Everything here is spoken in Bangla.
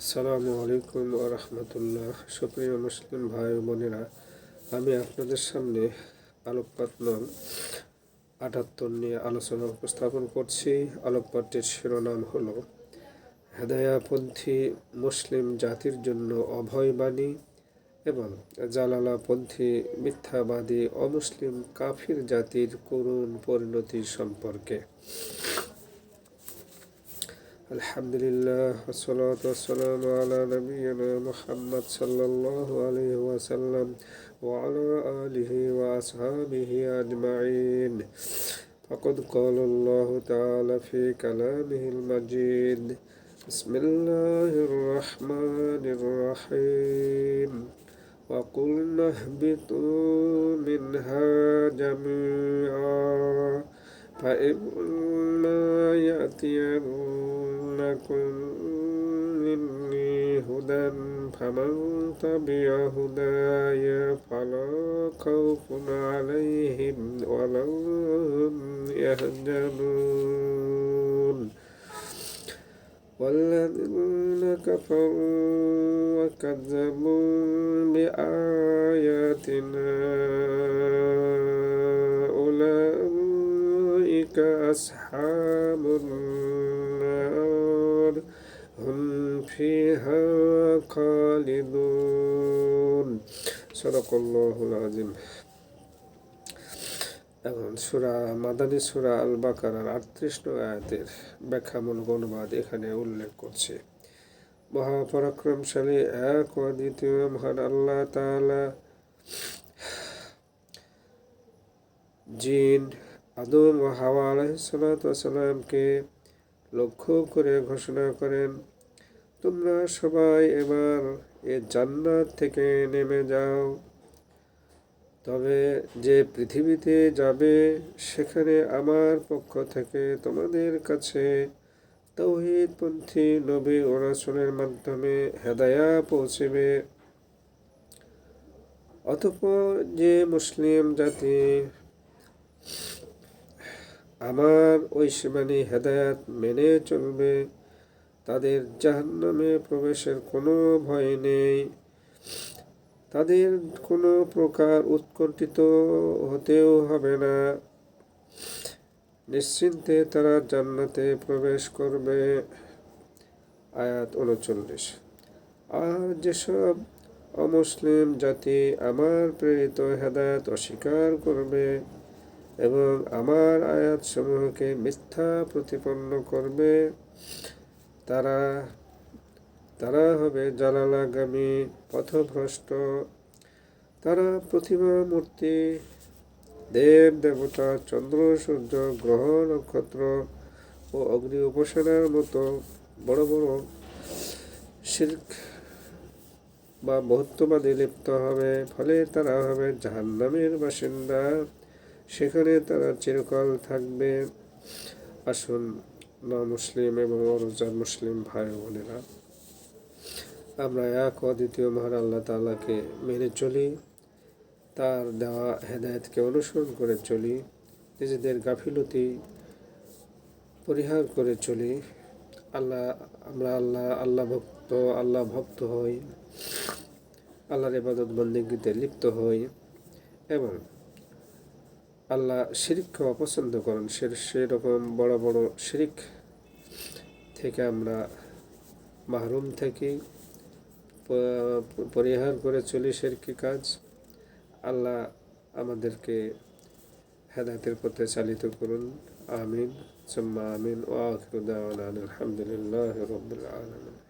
আসসালামু আলাইকুম রহমতুল্লাহ। সুপ্রিয় মুসলিম ভাই বোনেরা, আমি আপনাদের সামনে আলোকপাত নং আটাত্তর নিয়ে আলোচনা উপস্থাপন করছি। আলোকপাতটির শিরোনাম হল হেদায়াপন্থী মুসলিম জাতির জন্য অভয়বাণী এবং জালালাপন্থী মিথ্যাবাদী অমুসলিম কাফির জাতির করুণ পরিণতি সম্পর্কে। الحمد لله والصلاة والسلام على نبينا محمد صلى الله عليه وسلم وعلى آله وأصحابه أجمعين فقد قال الله تعالى في كلامه المجيد بسم الله الرحمن الرحيم وقلنا اهبطوا منها جميعا فإما يأتينكم مني هدى فمن تبع هداي فلا خوف عليهم ولا هم يحزنون والذين كفروا وكذبوا بآياتنا أولئك أصحاب النار هم فيها خالدون صدق الله العظيم এখন সুরা মাদানী সুরা আল বাকারার আটত্রিশ নং আয়াতের ব্যাখ্যামূলক অনুবাদ এখানে উল্লেখ করছে মহাপরাক্রমশালী এক ও দ্বিতীয় মহান আল্লাহ তাআলা জিন আদম ও হাওয়া আলাইসালামকে লক্ষ্য করে ঘোষণা করেন তোমরা সবাই এবার এ জান্নাত থেকে নেমে যাও। তবে যে পৃথিবীতে যাবে, সেখানে আমার পক্ষ থেকে তোমাদের কাছে তৌহিদপন্থী নবী ও মাধ্যমে হেদায়া পৌঁছবে। অতঃপর যে মুসলিম জাতি আমার সীমানি হেদায়াত মেনে চলবে তাদের জাহান্নামে প্রবেশের কোনো ভয় নেই। তাদের কোনো প্রকার উৎকণ্ঠিত হতেও হবে না। নিশ্চিন্তে তারা জান্নাতে প্রবেশ করবে। আয়াত উনচল্লিশ। আর যেসব অমুসলিম জাতি আমার প্রেরিত হেদায়ত অস্বীকার করবে এবং আমার আয়াত সমূহকে মিথ্যা প্রতিপন্ন করবে তারা তারা হবে জালালাগামী পথভ্রষ্ট। তারা প্রতিমা মূর্তি, দেব, দেবতা, চন্দ্র, সূর্য, গ্রহ, নক্ষত্র ও অগ্নি উপাসনার মতো বড় বড় শিল্প বা বহুত্ববাদী লিপ্ত হবে। ফলে তারা হবে জাহান্নামের বাসিন্দা। সেখানে তারা চিরকাল থাকবে। আসুন। মুসলিম এবং অরজান মুসলিম ভাই বোনেরা, আমরা এক অদ্বিতীয় মহান আল্লাহ তাল্লাহকে মেনে চলি, তার দেওয়া হেদায়তকে অনুসরণ করে চলি, নিজেদের গাফিলতি পরিহার করে চলি। আল্লাহ, আমরা আল্লাহ আল্লাহ ভক্ত আল্লাহ ভক্ত হই, আল্লাহর ইবাদত বন্দিগিতে লিপ্ত হই এবং আল্লাহ শিরিককে অপছন্দ করেন। সে, সেরকম বড় বড় শিরিক থেকে আমরা মাহরুম থাকি পরিহার করে চলি সেরকি কাজ। আল্লাহ আমাদেরকে হেদায়তের পথে চালিত করুন। আমিন। সুম্মা আমিন। ও আখির আলহামদুলিল্লাহ রবিল আলমিন।